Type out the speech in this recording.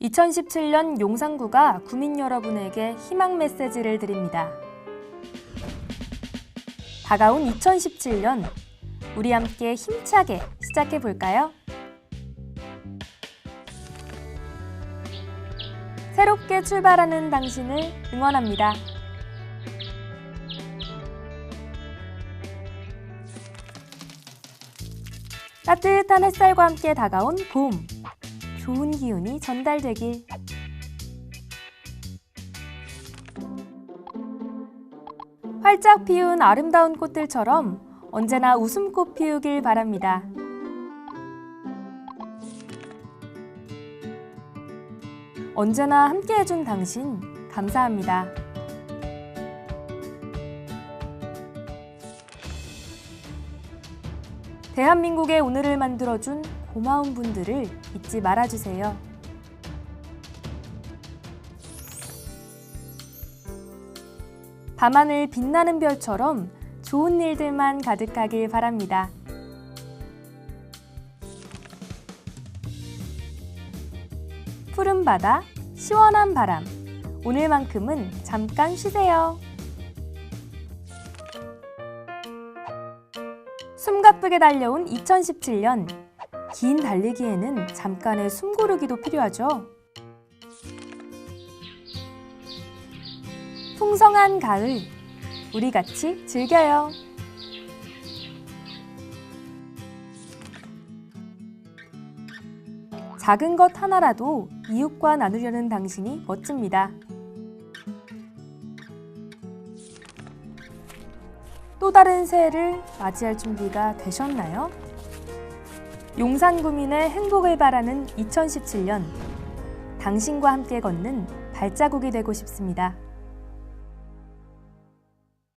2017년 용산구가 구민 여러분에게 희망 메시지를 드립니다. 다가온 2017년, 우리 함께 힘차게 시작해 볼까요? 새롭게 출발하는 당신을 응원합니다. 따뜻한 햇살과 함께 다가온 봄. 좋은 기운이 전달되길. 활짝 피운 아름다운 꽃들처럼 언제나 웃음꽃 피우길 바랍니다. 언제나 함께해준 당신 감사합니다. 대한민국의 오늘을 만들어준 고마운 분들을 잊지 말아주세요. 밤하늘 빛나는 별처럼 좋은 일들만 가득하길 바랍니다. 푸른 바다, 시원한 바람. 오늘만큼은 잠깐 쉬세요. 숨가쁘게 달려온 2017년. 긴 달리기에는 잠깐의 숨 고르기도 필요하죠. 풍성한 가을. 우리 같이 즐겨요. 작은 것 하나라도 이웃과 나누려는 당신이 멋집니다. 또 다른 새해를 맞이할 준비가 되셨나요? 용산구민의 행복을 바라는 2017년. 당신과 함께 걷는 발자국이 되고 싶습니다.